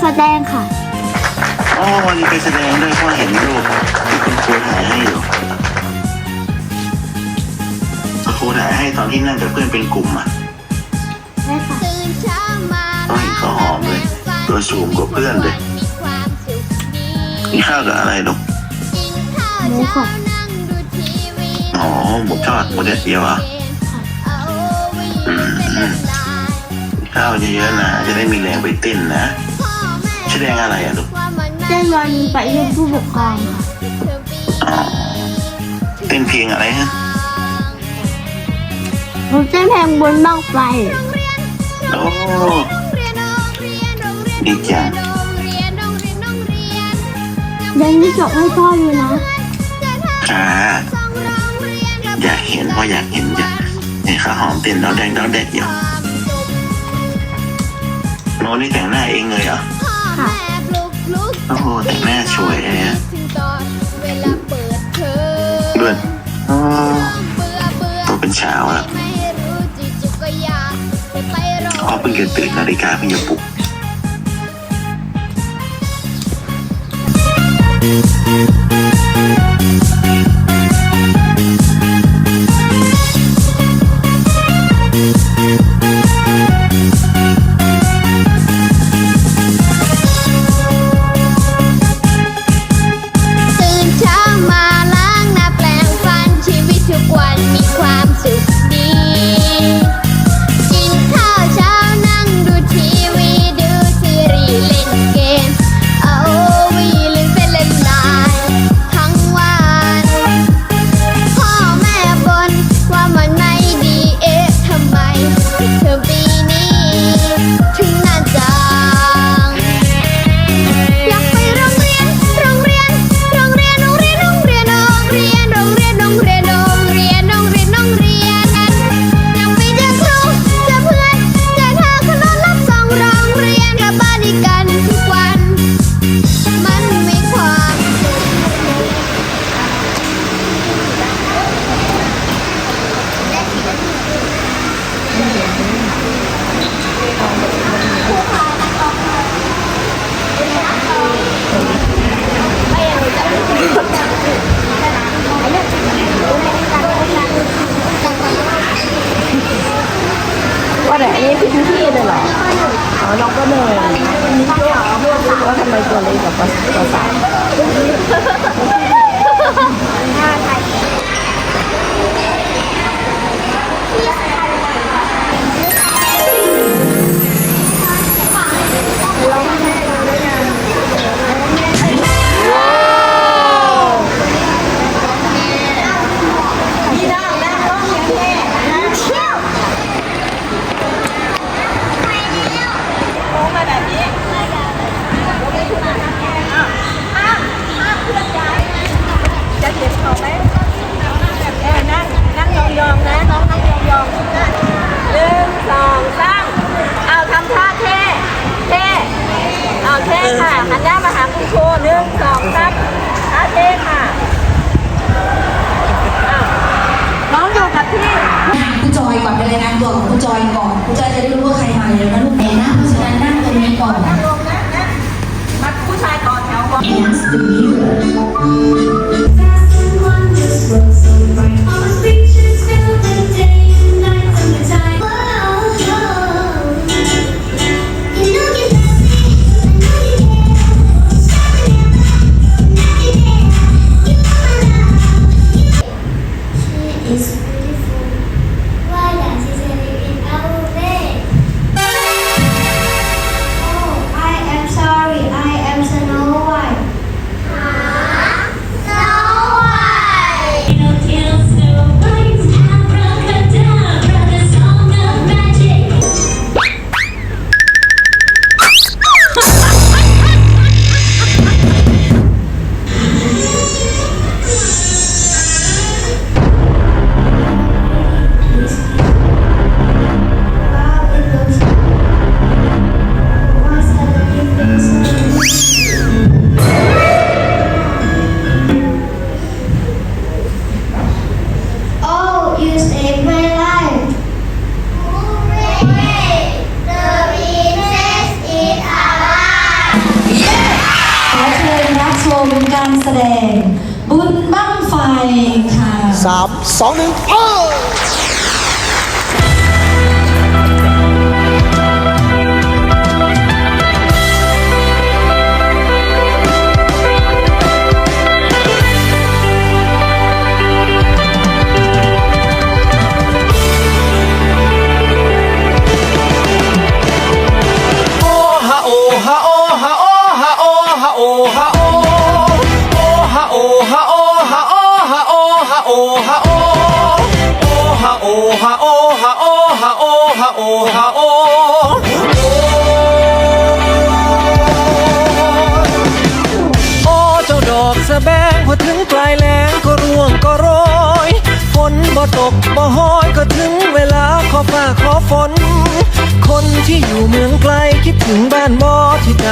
แสดงค่ะ อ๋อวันนี้ไปแสดงด้วยพ่อเห็นรูปที่คุณครูถ่ายให้อยู่คุณครูถ่ายให้ตอนที่นั่งกับเพื่อนเป็นกลุ่มอะได้ค่ะ ตื่นเช้ามาต้องเห็นเขาหอมเลยตัวสูงกว่าเพื่อนเลยมีความสุขดีนี่ข้าวกับอะไรลูกกินข้าวเช้านั่งดูทีวีอ๋อหมูทอดหมูเด็ดเดียวอะเอาวีเล่นเล่นไลน์ข้าวเยอะๆนะจะได้มีแรงไปเต้นนะพ่อ แม่แสดงอะไรอะลูกว่ามันเต้นวันไปเยี่ยมผู้ปกครองค่ะเธอปีอ๋อเต้นเพลงอะไรฮะผมเต้นเพลงบนบ้างไฟโอ้เรียนโรงเรียนโรงเรียนดีจังโรงเรียนโรงเรียนโรงเรียนยังที่ส่งให้พ่ออยู่นะค่ะสองโรงเรียนอยากเห็นพ่ออยากเห็นจ้ะเห็นข้าวหอมเต้นดอกแดงดอกแดกอยู่ความสุขโน้ตนี่แต่งหน้าเองเลยเหรอ โอ้โหแต่งหน้สวยเลยะเดือนตัวเป็นเช้าอะเวพ่อเพิ่งจะตื่นนาฬิกาเพิ่งจะปุก 2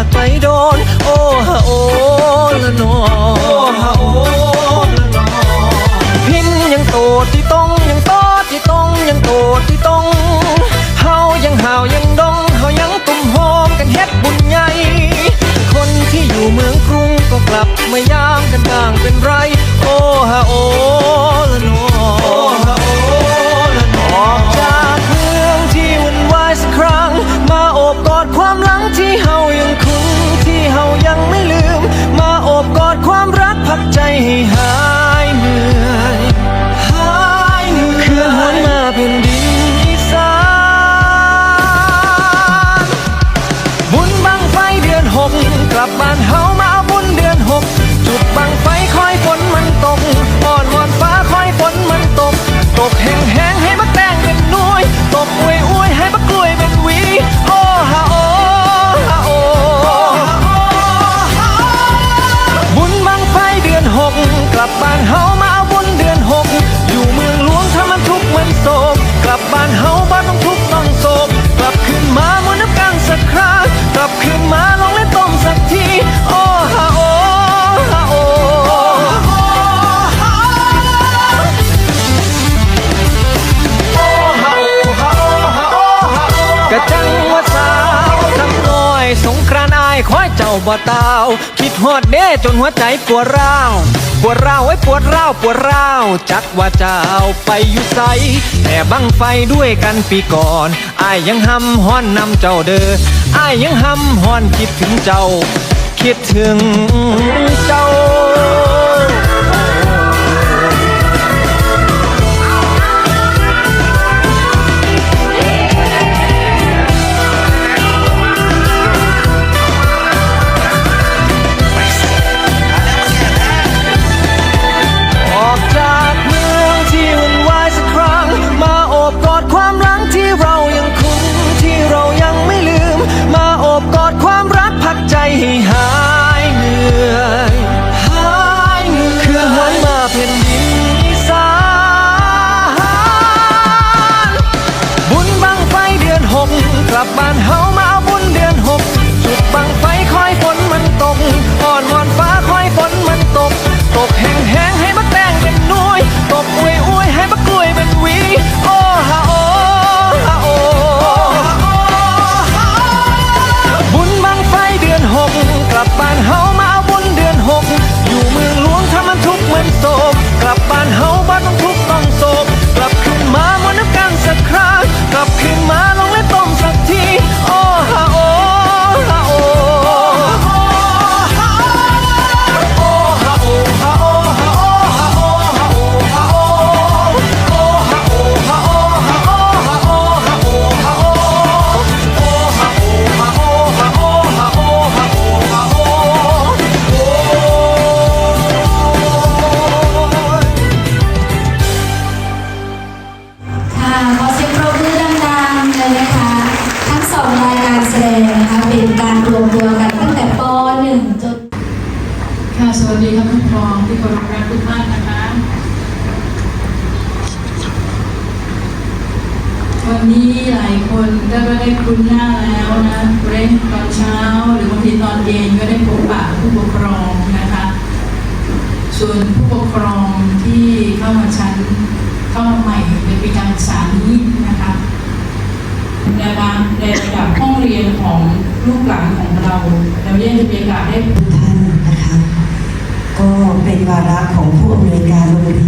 ากไปโดน โอ้ฮะโอละนอโอ้ฮอละนอพินยังโตดที่ต้องยังโตดที่ต้องยังโตดที่ต้องเฮายังเฮายังดงเฮายังตุ่มโฮมกันเฮ็ดบุญใหคนที่อยู่เมืองกรุงก็กลับมายามกันบ้างเป็นไร โอ้ฮะโอ บ่ตาว คิดฮอดเด้จนหัวใจปวดร้าว ปวดร้าวไอ้ปวดร้าวปวดร้าว จักว่าเจ้าไปอยู่ใสแต่บังไฟด้วยกันปีก่อนอายยังห้ำฮ้อนนำเจ้าเด้ออายยังห้ำฮ้อนคิดถึงเจ้า คิดถึงเจ้า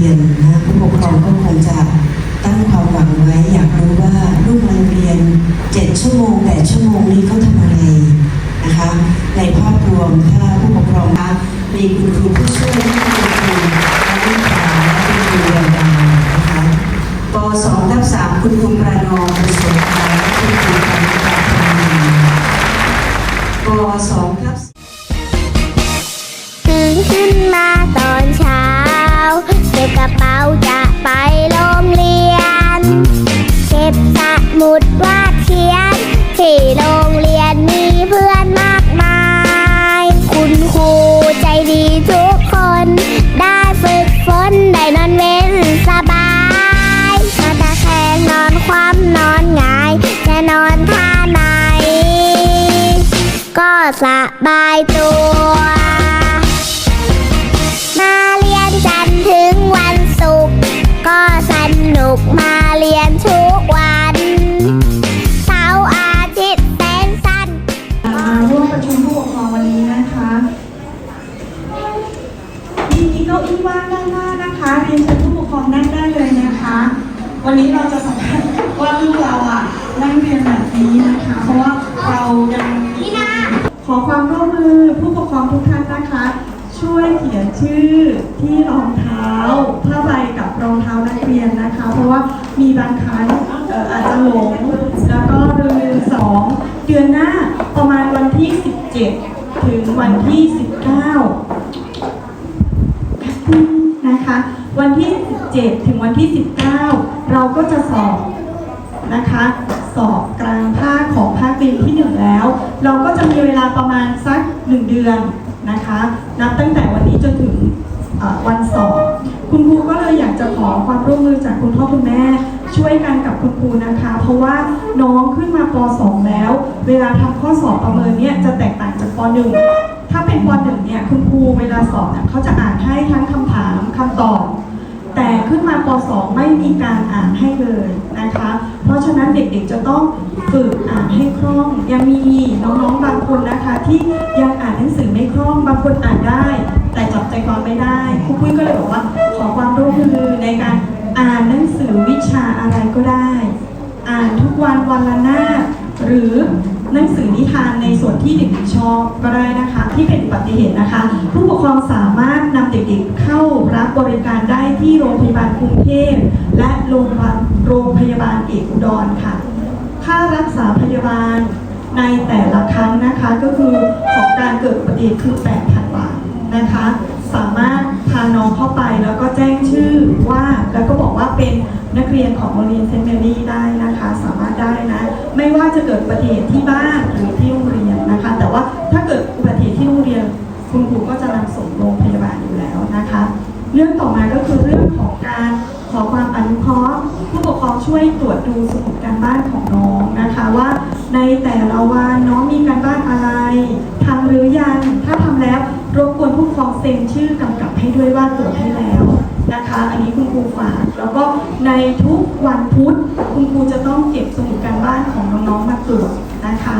เรียนนะผู้ปกครองก็คงจะตั้งความหวังไว้ อยากรู้ว่าลูกมาเรียน7ชั่วโมง8ชั่วโมงนี้เขาทำอะไรนะคะ ในภาพรวมถ้าผู้ปกครองคะมีคุณครูผู้ช่วยที่เป็นครูและลูกค้าเป็นครูเรียนดาวนะคะป .2 ทับ3คุณครูประนอมคุณโสภาและคุณครูปานิตาธรรมป .2 ทับตื่นขึ้นมาตอนเช้าเก็บกระเป๋าจะไปโรงเรียน เก็บสมุดวาดเขียน ที่โรงเรียนมีเพื่อนมากมาย คุณครูใจดีทุกคน ได้ฝึกฝนได้นอนเว้นสบายนอนตะแคงนอนคว่ำนอนหงาย จะนอนท่าไหน ก็สบายตัว รียนแบบนี้นะคะ เพราะว่าเรายังขอความร่วมมือผู้ปกครองทุกท่านนะคะ ช่วยเขียนชื่อที่รองเท้าผ้าใบกับรองเท้านักเรียนนะคะ เพราะว่ามีบางครั้งเอ่ออาจจะหลงแล้วก็ลืมสองเดือนหน้าประมาณวันที่ 17 ถึงวันที่ 19 นะคะ วันที่ 17 ถึงวันที่ 19 เราก็จะสอบนะคะ สอบกลางภาคของภาคเรียนที่ 1 แล้ว เราก็จะมีเวลาประมาณสัก 1 เดือนนะคะ นับตั้งแต่วันนี้จนถึงวันสอบ คุณครูก็เลยอยากจะขอความร่วมมือจากคุณพ่อคุณแม่ ช่วยกันกับคุณครูนะคะ เพราะว่าน้องขึ้นมาป .2 แล้ว เวลาทำข้อสอบประเมินเนี่ยจะแตกต่างจากป .1 ถ้าเป็นป .1 เนี่ยคุณครูเวลาสอบเนี่ยเขาจะอ่านให้ทั้งคำถามคำตอบแต่ขึ้นมาป .2 ไม่มีการอ่านให้เลยนะคะะฉะนั้นเด็กๆจะต้องฝึกอ่านให้คล่อง ยังมีน้องๆบางคนนะคะ ที่ยังอ่านหนังสือไม่คล่องบางคนอ่านได้ แต่จับใจความไม่ได้ครูปุ้ยก็เลยบอกว่าขอความร่วมมือในการอ่านหนังสือวิชาอะไรก็ได้ อ่านทุกวันวันละหน้าหรือ หนังสือนิทานในส่วนที่เด็กๆชอบก็ได้นะคะ ที่เป็นอุบัติเหตุนะคะ ผู้ปกครองสามารถนำเด็กๆเข้ารับบริการได้ที่โรงพยาบาลกรุงเทพและโรงพยาบาลโรงพยาบาลเอกอุดรค่ะ ค่ารักษาพยาบาลในแต่ละครั้งนะคะก็คือของการเกิดอุบัติเหตุคือ8,000 บาทนะคะ สามารถ พาน้องเข้าไปแล้วก็แจ้งชื่อว่าแล้วก็บอกว่าเป็นนักเรียนของโรงเรียนเซนต์เมรี่ได้นะคะ สามารถได้นะ ไม่ว่าจะเกิดอุบัติเหตุที่บ้านหรือที่โรงเรียนนะคะ แต่ว่าถ้าเกิดอุบัติเหตุที่โรงเรียน คุณครูก็จะนำส่งโรงพยาบาลอยู่แล้วนะคะ เรื่องต่อมาก็คือเรื่องของการขอความอนุเคราะห์ผู้ปกครองช่วยตรวจดูสมุดการบ้านของน้องนะคะ ว่าในแต่ละวันน้องมีการบ้านอะไรทำหรือยังถ้าทำแล้ว รบกวนผู้ปกครองเซ็นชื่อกำกับให้ด้วยว่าตรวจให้แล้วนะคะ อันนี้คุณครูฝากแล้วก็ในทุกวันพุธคุณครูจะต้องเก็บสมุดการบ้านของน้องๆมาตรวจนะคะ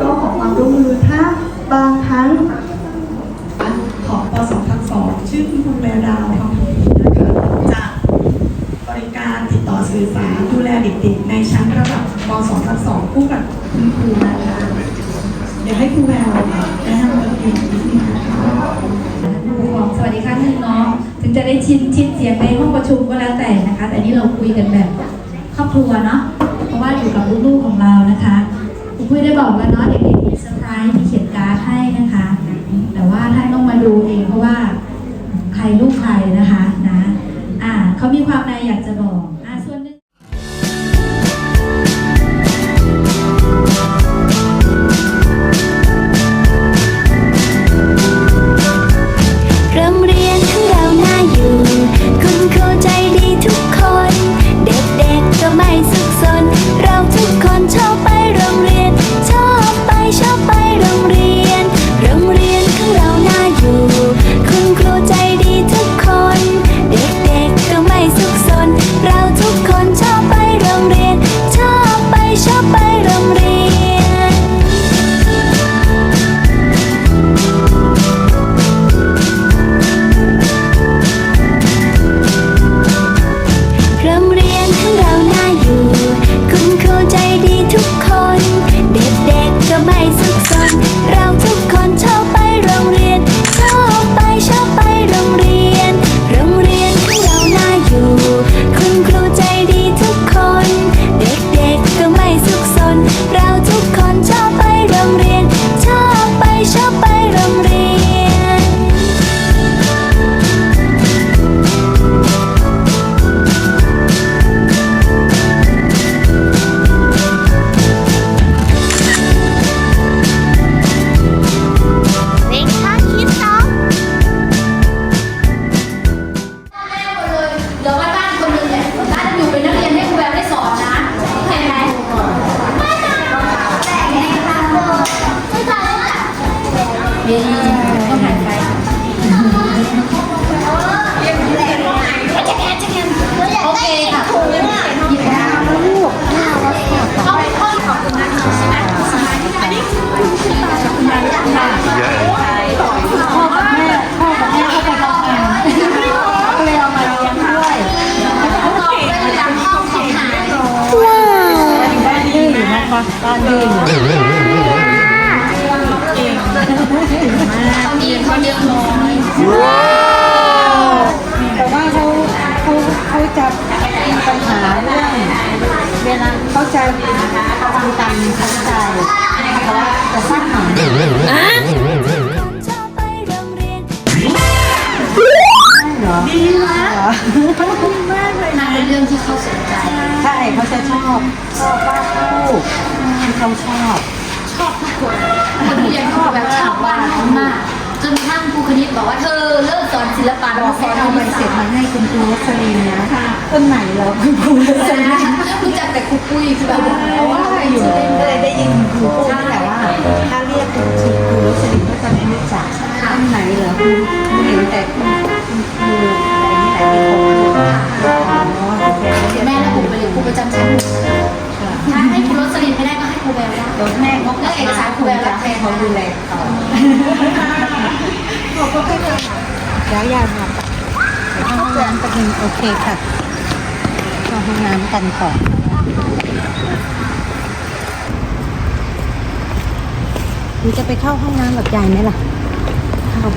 ก็ขอความร่วมมือถ้าบางครั้งของป .2 ทับ2ชื่อคุณครูแววดาวทองทีนะคะจะบริการติดต่อสื่อสารดูแลเด็กๆในชั้นระดับป .2 ทับ2คู่กับคุณครูนะคะ ดี๋ยวให้ครูแววแนะนำตัวเองนิดนึงนะคะบอสวัสดีค่ะท่านน้องถึงจะได้ชินชิดเสียงในห้องประชุมก็แล้วแต่นะคะ แต่นี่เราคุยกันแบบครอบครัวเนาะเพราะว่าอยู่กับลูกๆของเรานะคะครูคุยได้บอกแล้วเนาะเด็กๆมีเซอร์ไพรส์มีเขียนการ์ดให้นะคะ แต่ว่าท่านต้องมาดูเองเพราะว่าใครลูกใครนะคะนะอ่าเขามีความในอยากจะบอก การดื่มตอนนี้เขาเยอะน้อยแต่ว่าเขาเขาเขาจะมีปัญหาเรื่องเวลาเขาจะทำตามเขาใจเขาจะสร้างหมันดีนะดีมาก เลยนั่นเป็นเรื่องที่เขาสนใจ ใช่เขาจะชอบชอบวาดรูปที่เขาชอบชอบทุกคนคนที่เรียนชอบแบบชอบวาดรูปมาก จนกระทั่งครูคณิตบอกว่าเธอเลิกสอนศิลปะบแล้อวกสเขาอนเอาเอาใบไปเสเสร็ร็จจมาให้คุณครูรัชลีนะต้นไหนแล้วคุณครูรัชลีรู้จักแต่ครูปุ้ยคือแบบเพราะว่าอยู่ก็เลยได้ยินครูพูดแต่ว่าถ้าเรียกคุณครูครูรัชลีก็จะไม่รู้จักต้นไหนเหรอคุณเห็นแต่คุณคุณครูอะไรนี่แหละที่เข ครูประจำชั้นถ้าให้ครูรสลินไม่ได้ก็ให้ครูแววได้โดนแม่เขาเรื่องเอกสารครูแววรับแทนเขาดูแลต่อขอบคุณค่ะแล้วยาทำเข้าห้องน้ำกันโอเคค่ะเข้าห้องน้ำกันก่อนคุณจะไปเข้าห้องน้ำแบบยายไหมล่ะเข้า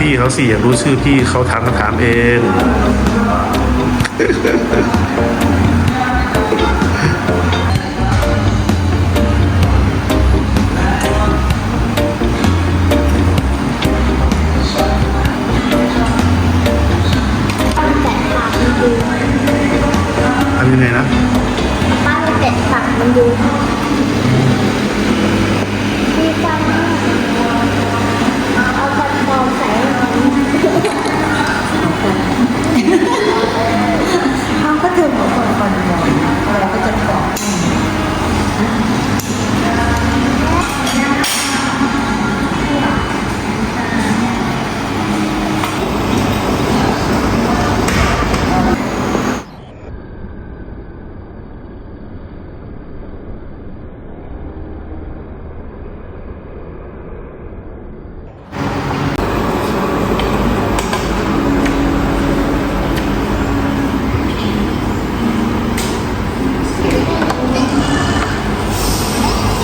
พี่เขาสิอยากรู้ชื่อพี่เขาถามคำถามเอง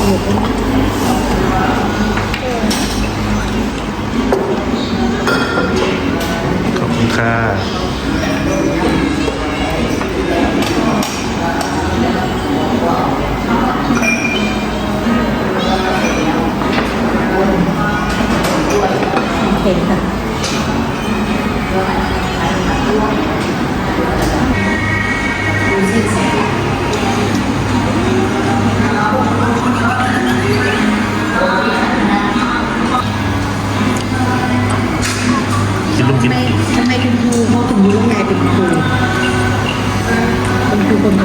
ขอบคุณค่ะโอเคค่ะ Hôm nay, hôm nay trung thu vô tình như hôm nay bình thường Trung thu bình。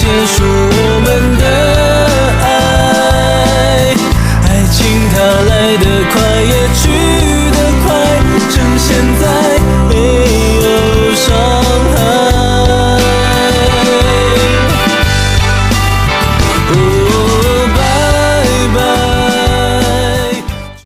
结束我们的爱爱情它来得快也去得快趁现在